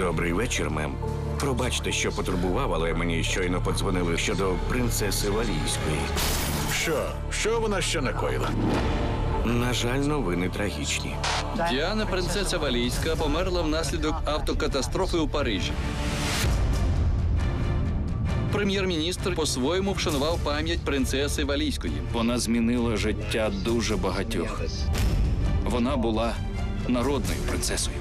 Добрий вечір, мем. Пробачте, що потурбував, але мені щойно подзвонили щодо принцеси Валійської. Що? Що вона ще накоїла? На жаль, новини трагічні. Діана, принцеса Валійська, померла внаслідок автокатастрофи у Парижі. Прем'єр-міністр по-своєму вшанував пам'ять принцеси Валійської. Вона змінила життя дуже багатьох. Вона була народною принцесою.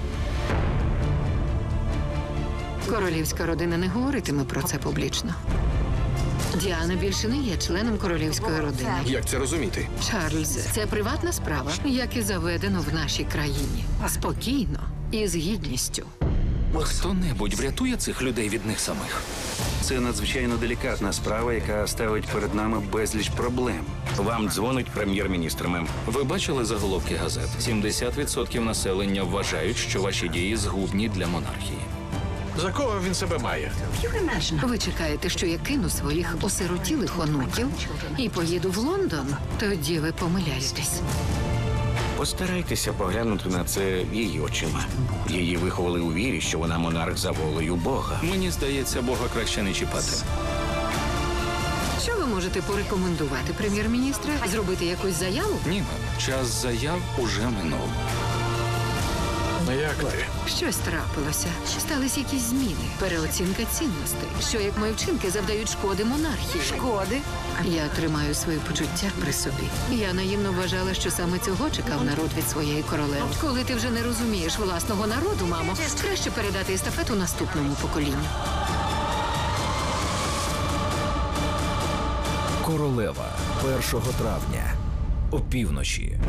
Королівська родина не говоритиме про це публічно. Діана більше не є членом королівської родини. Як це розуміти? Чарльз, це приватна справа, як і заведено в нашій країні. Спокійно і з гідністю. Хто-небудь врятує цих людей від них самих. Це надзвичайно делікатна справа, яка ставить перед нами безліч проблем. Вам дзвонить прем'єр-міністр мем. Ви бачили заголовки газет? 70% населення вважають, що ваші дії згубні для монархії. За кого він себе має? Ви чекаєте, що я кину своїх осиротілих онуків і поїду в Лондон? Тоді ви помиляєтесь. Постарайтеся поглянути на це її очима. Її виховали у вірі, що вона монарх за волею Бога. Мені здається, Бога краще не чіпати. Що ви можете порекомендувати, прем'єр-міністре? Зробити якусь заяву? Ні, час заяв уже минув. Ну як Ларі? Щось трапилося. Стались якісь зміни, переоцінка цінностей. Що як мої вчинки завдають шкоди монархії? Шкоди? Я тримаю свої почуття при собі. Я наївно вважала, що саме цього чекав народ від своєї королеви. Коли ти вже не розумієш власного народу, мамо, краще передати естафету наступному поколінню. Королева 1 травня опівночі.